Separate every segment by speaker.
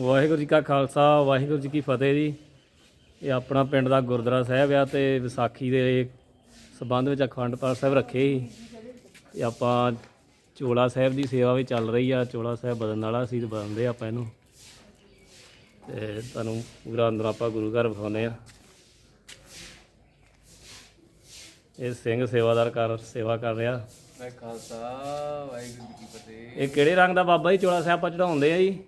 Speaker 1: ਵਾਹਿਗੁਰੂ ਜੀ ਕਾ ਖਾਲਸਾ ਵਾਹਿਗੁਰੂ ਜੀ ਕੀ ਫਤਿਹ ਜੀ। ਇਹ ਆਪਣਾ ਪਿੰਡ ਦਾ ਗੁਰਦੁਆਰਾ ਸਾਹਿਬ ਆ ਤੇ ਵਿਸਾਖੀ ਦੇ ਸਬੰਧ ਵਿੱਚ ਅਖੰਡ ਪਾਠ ਸਾਹਿਬ ਰੱਖੇ ਸੀ। ਇਹ ਆਪਾਂ ਚੋਲਾ ਸਾਹਿਬ ਦੀ ਸੇਵਾ ਵੀ ਚੱਲ ਰਹੀ ਆ ਚੋਲਾ ਸਾਹਿਬ ਬਦਲਣ ਵਾਲਾ ਸੀ ਤੇ ਬਦਲਦੇ ਆਪਾਂ ਇਹਨੂੰ। ਤੇ ਤੁਹਾਨੂੰ ਪੂਰਾ ਅੰਦਰ ਆਪਾਂ ਗੁਰੂ ਘਰ ਵਿਖਾਉਂਦੇ ਆ। ਇਹ ਸਿੰਘ ਸੇਵਾਦਾਰ ਕਰ ਸੇਵਾ ਕਰ ਰਿਹਾ।
Speaker 2: ਮੈਂ ਖਾਲਸਾ ਵਾਹਿਗੁਰੂ ਜੀ ਕੀ ਫਤਿਹ।
Speaker 1: ਇਹ ਕਿਹੜੇ ਰੰਗ ਦਾ ਬਾਬਾ ਜੀ? ਚੋਲਾ ਸਾਹਿਬ ਆਪਾਂ ਚੜਾਉਂਦੇ ਆ ਜੀ।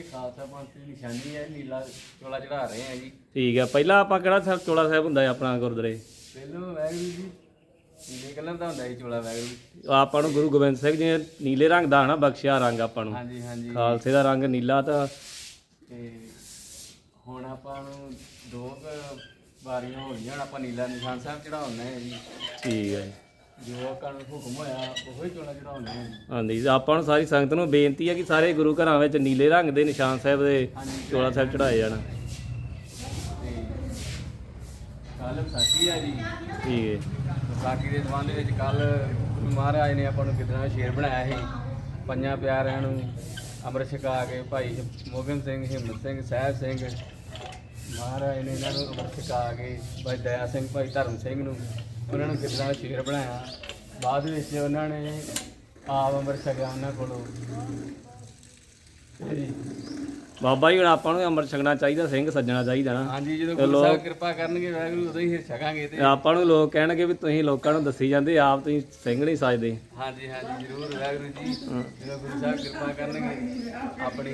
Speaker 2: ਇਹ ਖਾਲਸਾ ਪੰਥ ਦੀ ਨਿਸ਼ਾਨੀ ਹੈ ਨੀਲਾ ਚੋਲਾ ਚੜਾ ਰਹੇ ਆ ਜੀ।
Speaker 1: ਠੀਕ ਆ ਪਹਿਲਾਂ ਆਪਾਂ ਕਿਹੜਾ ਸਾਹਿਬ ਚੋਲਾ ਸਾਹਿਬ ਹੁੰਦਾ ਹੈ ਆਪਣਾ ਗੁਰਦੁਆਰੇ?
Speaker 2: ਪਹਿਲੋਂ ਵਾਹਿਗੁਰੂ ਜੀ ਨੀਲੇ ਕਲਰ ਦਾ ਹੁੰਦਾ ਜੀ ਚੋਲਾ ਵਾਹਿਗੁਰੂ
Speaker 1: ਆਪਾਂ ਨੂੰ ਗੁਰੂ ਗੋਬਿੰਦ ਸਿੰਘ ਜੀ ਨੇ ਨੀਲੇ ਰੰਗ ਦਾ ਹਨਾ ਬਖਸ਼ਿਆ ਰੰਗ ਆਪਾਂ ਨੂੰ।
Speaker 2: ਹਾਂਜੀ ਹਾਂਜੀ।
Speaker 1: ਖਾਲਸੇ ਦਾ ਰੰਗ ਨੀਲਾ ਤਾਂ
Speaker 2: ਤੇ ਹੁਣ ਆਪਾਂ ਨੂੰ ਦੋ ਕੁ ਵਾਰੀਆਂ ਹੋ ਗਈਆਂ ਹੁਣ ਆਪਾਂ ਨੀਲਾ ਨਿਸ਼ਾਨ ਸਾਹਿਬ ਚੜਾਉਣਾ ਹੈ ਜੀ।
Speaker 1: ਠੀਕ ਹੈ ਜੋ
Speaker 2: ਆਪਾਂ ਹੁਕਮ ਹੋਇਆ ਉਹੋ ਹੀ ਚੋਲਾ ਚੜਾਉਣਾ
Speaker 1: ਹਾਂਜੀ, ਆਪਾਂ ਨੂੰ ਸਾਰੀ ਸੰਗਤ ਨੂੰ ਬੇਨਤੀ ਹੈ ਕਿ ਸਾਰੇ ਗੁਰੂ ਘਰਾਂ ਵਿੱਚ ਨੀਲੇ ਰੰਗ ਦੇ ਨਿਸ਼ਾਨ ਸਾਹਿਬ ਦੇ
Speaker 2: ਹਾਂਜੀ
Speaker 1: ਚੋਲਾ ਸਾਹਿਬ ਚੜਾਏ ਜਾਣ।
Speaker 2: ਤੇ ਕੱਲ ਵਿਸਾਖੀ ਆ ਜੀ
Speaker 1: ਠੀਕ ਹੈ।
Speaker 2: ਵਿਸਾਖੀ ਦੇ ਸੰਬੰਧ ਵਿੱਚ ਕੱਲ ਮਹਾਰਾਜ ਨੇ ਆਪਾਂ ਨੂੰ ਕਿਦਾਂ ਸ਼ੇਰ ਬਣਾਇਆ ਸੀ, ਪੰਜਾਂ ਪਿਆਰਿਆਂ ਨੂੰ ਅੰਮ੍ਰਿਤ ਛਕਾ ਕੇ ਭਾਈ ਮੋਗਨ ਸਿੰਘ, ਹਿੰਮਤ ਸਿੰਘ, ਸਾਹਿਬ ਸਿੰਘ, ਮਹਾਰਾਜ ਨੇ ਇਹਨਾਂ ਨੂੰ ਅੰਮ੍ਰਿਤ ਛਕਾ ਕੇ ਭਾਈ ਦਇਆ ਸਿੰਘ, ਭਾਈ ਧਰਮ ਸਿੰਘ ਨੂੰ ਉਹਨਾਂ ਨੂੰ ਕਿਦਾਂ ਸ਼ੇਰ ਬਣਾਇਆ? ਬਾਅਦ ਵਿੱਚ ਉਹਨਾਂ ਨੇ ਆਪ ਅੰਮ੍ਰਿਤ ਛਕਿਆ ਉਹਨਾਂ ਕੋਲੋਂ। ਤੇ
Speaker 1: ਬਾਬਾ ਜੀ ਹੁਣ ਆਪਾਂ ਨੂੰ ਅੰਮ੍ਰਿਤ ਛਕਣਾ ਚਾਹੀਦਾ ਸਿੰਘ ਸੱਜਣਾ ਚਾਹੀਦਾ ਨਾ।
Speaker 2: ਹਾਂਜੀ ਜਦੋਂ
Speaker 1: ਤੇ
Speaker 2: ਗੁਰੂ
Speaker 1: ਲੋਕ-
Speaker 2: ਸਾਹਿਬ ਕਿਰਪਾ ਕਰਨਗੇ ਵਾਹਿਗੁਰੂ ਉਦੋਂ ਹੀ ਛਕਾਂਗੇ ਤੇ।
Speaker 1: ਆਪਾਂ ਨੂੰ ਲੋਕ ਕਹਿਣਗੇ ਵੀ ਤੁਸੀਂ ਲੋਕਾਂ ਨੂੰ ਦੱਸੀ ਜਾਂਦੇ ਆਪ ਤੁਸੀਂ ਸਿੰਘ ਨਹੀਂ ਸਜਦੇ।
Speaker 2: ਹਾਂਜੀ ਹਾਂਜੀ ਜ਼ਰੂਰ ਵਾਹਿਗੁਰੂ ਜੀ। ਜਦੋਂ ਗੁਰੂ ਸਾਹਿਬ ਕਿਰਪਾ ਕਰਨਗੇ ਆਪਣੀ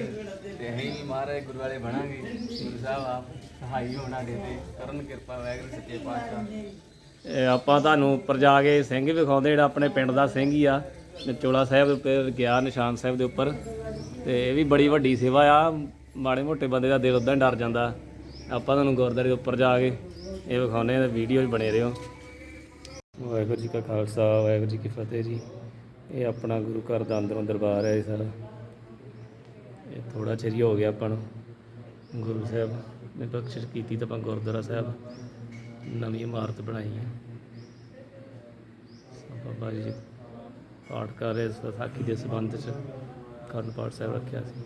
Speaker 2: ਤੇ ਅਸੀਂ ਵੀ ਮਹਾਰਾਜ ਗੁਰੂ ਵਾਲੇ ਬਣਾਂਗੇ। ਗੁਰੂ ਸਾਹਿਬ ਆਪ ਸਹਾਈ ਹੋਣਾ ਦੇ ਤੇ ਕਰਨ ਕਿਰਪਾ ਵਾਹਿਗੁਰੂ ਸੱਚੇ ਪਾਤਸ਼ਾਹ।
Speaker 1: ਇਹ ਆਪਾਂ ਤੁਹਾਨੂੰ ਉੱਪਰ ਜਾ ਕੇ ਸਿੰਘ ਵਿਖਾਉਂਦੇ ਜਿਹੜਾ ਆਪਣੇ ਪਿੰਡ ਦਾ ਸਿੰਘ ਹੀ ਆ ਚੋਲਾ ਸਾਹਿਬ ਦੇ ਉੱਪਰ ਗਿਆ, ਨਿਸ਼ਾਨ ਸਾਹਿਬ ਦੇ ਉੱਪਰ। ਤੇ ਇਹ ਵੀ ਬੜੀ ਵੱਡੀ ਸੇਵਾ ਆ, ਮਾੜੇ ਮੋਟੇ ਬੰਦੇ ਦਾ ਦਿਲ ਉਦਾਂ ਹੀ ਡਰ ਜਾਂਦਾ। ਆਪਾਂ ਤੁਹਾਨੂੰ ਗੁਰਦੁਆਰੇ ਦੇ ਉੱਪਰ ਜਾ ਕੇ ਇਹ ਵਿਖਾਉਂਦੇ ਆ ਵੀਡੀਓ 'ਚ ਬਣੇ ਰਹੋ। ਵਾਹਿਗੁਰੂ ਜੀ ਕਾ ਖਾਲਸਾ, ਵਾਹਿਗੁਰੂ ਜੀ ਕੀ ਫਤਿਹ ਜੀ। ਇਹ ਆਪਣਾ ਗੁਰੂ ਘਰ ਦਾ ਅੰਦਰੋਂ ਦਰਬਾਰ ਹੈ ਇਹ ਸਾਰਾ। ਇਹ ਥੋੜਾ ਚਿਰ ਹੀ ਹੋ ਗਿਆ ਆਪਾਂ ਨੂੰ। ਗੁਰੂ ਸਾਹਿਬ ਨੇ ਬਖਸ਼ਿਸ਼ ਕੀਤੀ ਤਾਂ ਆਪਾਂ ਗੁਰਦੁਆਰਾ ਸਾਹਿਬ ਨਵੀਂ ਇਮਾਰਤ ਬਣਾਈ ਹੈ। ਬਾਬਾ ਜੀ ਪਾਠ ਕਰ ਰਹੇ ਸੀ, ਵਿਸਾਖੀ ਦੇ ਸੰਬੰਧ ਚ ਕਰਨ ਪਾਠ ਸਾਹਿਬ ਰੱਖਿਆ ਸੀ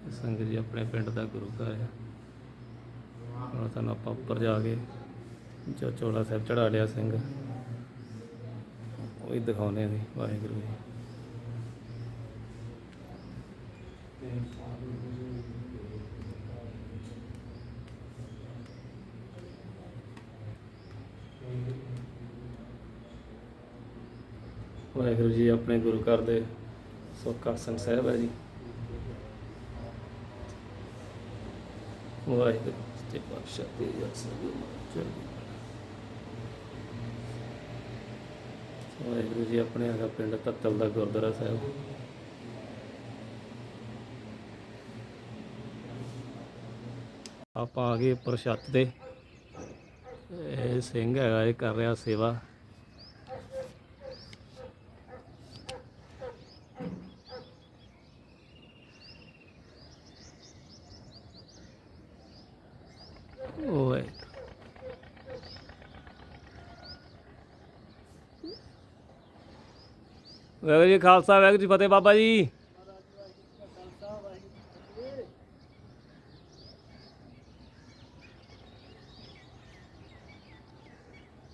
Speaker 1: ਇਹ ਸੰਗਤ ਜੀ ਆਪਣੇ ਪਿੰਡ ਦਾ ਗੁਰੂ ਘਰ ਹੈ ਹੁਣ ਤੁਹਾਨੂੰ ਆਪਾਂ ਉੱਪਰ ਜਾ ਕੇ ਜੋ ਚੋਲਾ ਸਾਹਿਬ ਚੜਾ ਲਿਆ ਸਿੰਘ, ਉਹ ਹੀ ਦਿਖਾਉਨੇ ਆ ਵਾਹਿਗੁਰੂ ਜੀ। ਵਾਹਿਗੁਰੂ ਜੀ, ਆਪਣੇ ਗੁਰੂ ਘਰ ਦੇ ਸੁੱਖ ਆਸਣ ਸਾਹਿਬ ਹੈ ਜੀ। ਵਾਹਿਗੁਰੂ ਤੇ ਪਾਤਸ਼ਾਹ ਤੇ ਅਸਲ ਚੜ੍ਹਦੀ ਵਾਹਿਗੁਰੂ ਜੀ, ਆਪਣੇ ਹੈਗਾ ਪਿੰਡ ਤੱਤਲ ਦਾ ਗੁਰਦੁਆਰਾ ਸਾਹਿਬ। ਆਪਾਂ ਆ ਗਏ ਉੱਪਰ ਦੇ ਇਹ ਸਿੰਘ ਹੈਗਾ, ਇਹ ਕਰ ਰਿਹਾ ਸੇਵਾ। ਵਾਹਿਗੁਰੂ ਜੀ ਖਾਲਸਾ, ਵਾਹਿਗੁਰੂ ਜੀ ਫਤਿਹ ਬਾਬਾ ਜੀ।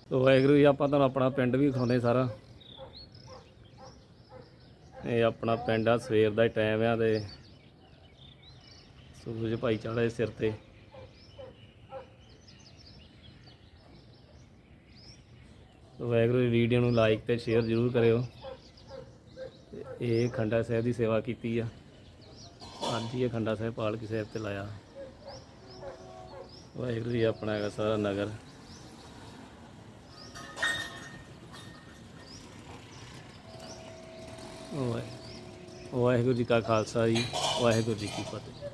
Speaker 1: ਸੋ ਵਾਹਿਗੁਰੂ ਜੀ, ਆਪਾਂ ਤੁਹਾਨੂੰ ਆਪਣਾ ਪਿੰਡ ਵੀ ਖਾਉਂਦੇ ਸਾਰਾ। ਇਹ ਆਪਣਾ ਪਿੰਡ ਆ, ਸਵੇਰ ਦਾ ਟਾਈਮ ਆ ਤੇ ਸੂਰਜ ਭਾਈ ਚੜ੍ਹੇ ਸਿਰ ਤੇ। ਵਾਹਿਗੁਰੂ ਜੀ ਵੀਡੀਓ ਨੂੰ ਲਾਈਕ ਤੇ ਸ਼ੇਅਰ ਜ਼ਰੂਰ ਕਰਿਓ। ਇਹ ਖੰਡਾ ਸਾਹਿਬ ਦੀ ਸੇਵਾ ਕੀਤੀ ਆ। ਅੱਜ ਹੀ ਖੰਡਾ ਸਾਹਿਬ ਪਾਲਕੀ ਸਾਹਿਬ ਤੇ ਲਾਇਆ। ਵਾਹਿਗੁਰੂ ਜੀ, ਆਪਣਾ ਹੈਗਾ ਸਾਰਾ ਨਗਰ। ਵਾਹਿਗੁਰੂ ਜੀ ਕਾ ਖਾਲਸਾ ਜੀ, ਵਾਹਿਗੁਰੂ ਜੀ ਕੀ ਫਤਿਹ।